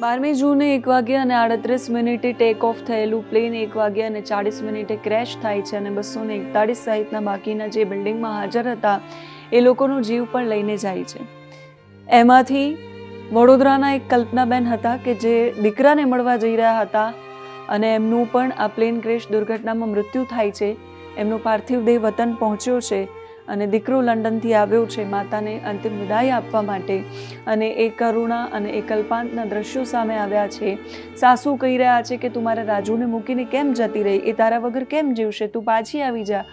બારમી જૂને એક વાગ્યા અને આડત્રીસ મિનિટે ટેક ઓફ થયેલું પ્લેન એક વાગ્યા અને ચાળીસ મિનિટે ક્રેશ થાય છે અને બસો ને એકતાળીસ સહિતના બાકીના જે બિલ્ડિંગમાં હાજર હતા, એ લોકોનો જીવ પણ લઈને જાય છે. એમાંથી વડોદરાના એક કલ્પનાબેન હતા કે જે દીકરાને મળવા જઈ રહ્યા હતા અને એમનું પણ આ પ્લેન ક્રેશ દુર્ઘટનામાં મૃત્યુ થાય છે. એમનો પાર્થિવ દેહ વતન પહોંચ્યો છે અને દીકરો લંડનથી આવ્યો છે માતાને અંતિમ વિદાય આપવા માટે. અને એ કરુણા અને એ કલ્પાંતના દ્રશ્યો સામે આવ્યા છે. સાસુ કહી રહ્યા છે કે તું મારા રાજુને મૂકીને કેમ જતી રહી? એ તારા વગર કેમ જીવશે? તું પાછી આવી જા.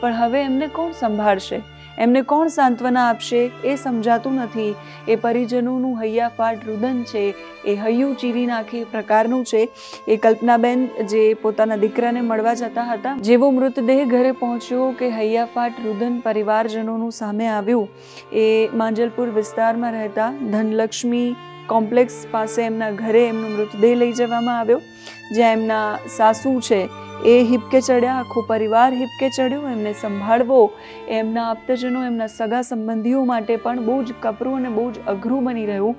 પણ હવે એમને કોણ સંભાળશે? એમને કોણ સાંત્વના આપશે એ સમજાતું નથી. એ પરિજનોનું હૈયાફાટ રુદન છે, એ હૈયું ચીરી નાખે પ્રકારનું છે. એ કલ્પનાબેન જે પોતાના દીકરાને મળવા જતા હતા, જેવો મૃતદેહ ઘરે પહોંચ્યો કે હૈયાફાટ રુદન પરિવારજનોનું સામે આવ્યું, એ માંજલપુર વિસ્તારમાં રહેતા ધનલક્ષ્મી કોમ્પ્લેક્સ પાસે એમના ઘરે એમનો મૃતદેહ લઈ જવામાં આવ્યો, જ્યાં એમના સાસુ છે. એ હિપકે ચડ્યા, આખો પરિવાર હિપકે ચડ્યો, એમને સંભાળવો, એમના આપ્તજનો, એમના સગા સંબંધીઓ માટે પણ બહુ જ કપરું અને બહુ જ અઘરું બની રહ્યું.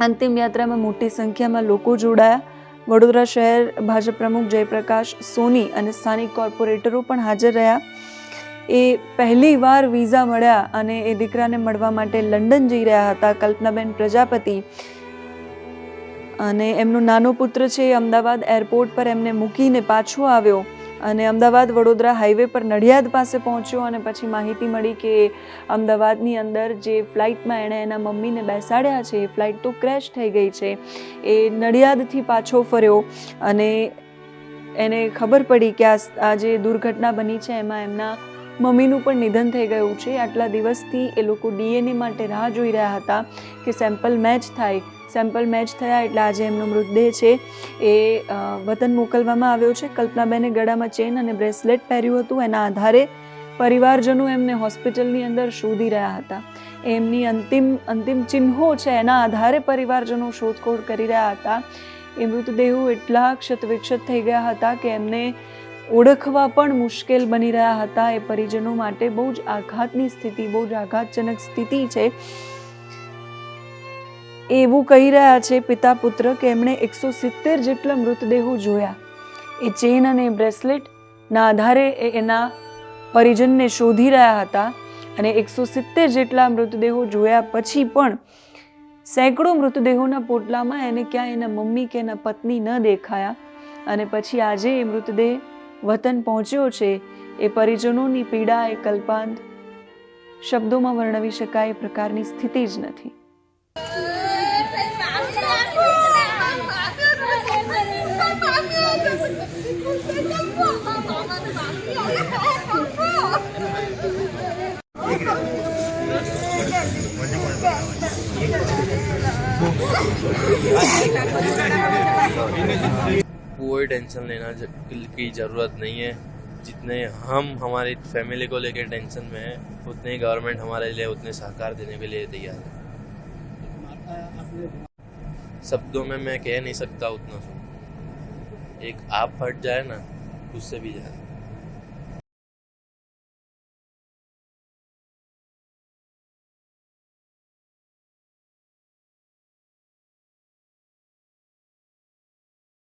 અંતિમ યાત્રામાં મોટી સંખ્યામાં લોકો જોડાયા. વડોદરા શહેર ભાજપ પ્રમુખ જયપ્રકાશ સોની અને સ્થાનિક કોર્પોરેટરો પણ હાજર રહ્યા. એ પહેલી વાર વિઝા મળ્યા અને એ દીકરાને મળવા માટે લંડન જઈ રહ્યા હતા કલ્પનાબેન પ્રજાપતિ. અને એમનો નાનો પુત્ર છે એ અમદાવાદ એરપોર્ટ પર એમને મૂકીને પાછો આવ્યો અને અમદાવાદ વડોદરા હાઈવે પર નડિયાદ પાસે પહોંચ્યો અને પછી માહિતી મળી કે અમદાવાદની અંદર જે ફ્લાઇટમાં એણે એના મમ્મીને બેસાડ્યા છે, એ ફ્લાઇટ તો ક્રેશ થઈ ગઈ છે, એ નડિયાદથી પાછો ફર્યો અને એને ખબર પડી કે આ જે દુર્ઘટના બની છે એમાં એમના મમ્મીનું પણ નિધન થઈ ગયું છે. આટલા દિવસથી એ લોકો ડીએનએ માટે રાહ જોઈ રહ્યા હતા કે સેમ્પલ મેચ થાય સેમ્પલ મેચ થયા, એટલે આજે એમનો મૃતદેહ છે. એ વતન મોકલવામાં આવ્યો છે. કલ્પનાબેને ગળામાં ચેન અને બ્રેસલેટ પહેર્યું હતું. એના આધારે પરિવારજનો એમને હોસ્પિટલની અંદર શોધી રહ્યા હતા. એમની અંતિમ અંતિમ ચિહ્નો છે એના આધારે પરિવારજનો શોધખોળ કરી રહ્યા હતા. એ મૃતદેહો એટલા ક્ષતવિક્ષત થઈ ગયા હતા કે એમને ઓળખવા પણ મુશ્કેલ બની રહ્યા હતા. એ પરિજનો માટે બહુ જ આઘાતની સ્થિતિ, બહુ જ આઘાતજનક સ્થિતિ છે. એવું કહી રહ્યા છે પિતા પુત્ર કે એમણે એકસો સિત્તેર જેટલા મૃતદેહો જોયા. એ ચેન અને બ્રેસલેટના આધારે એ એના પરિજનને શોધી રહ્યા હતા અને એકસો સિત્તેર જેટલા મૃતદેહો જોયા પછી પણ સેંકડો મૃતદેહોના પોટલામાં એને ક્યાં એના મમ્મી કે એના પત્ની ન દેખાયા અને પછી આજે એ મૃતદેહ વતન પહોંચ્યો છે, એ પરિજનોની પીડા, એ કલ્પાંત શબ્દોમાં વર્ણવી શકાય, એ પ્રકારની સ્થિતિ જ નથી. कोई टेंशन लेना की ज़रूरत नहीं है। जितने हम हमारी फैमिली को लेकर टेंशन में है, उतने ही गवर्नमेंट हमारे लिए उतने सहकार देने के लिए तैयार है। शब्दों में मैं कह नहीं सकता उतना। एक आप फट जाए ना, उससे भी ज़्यादा।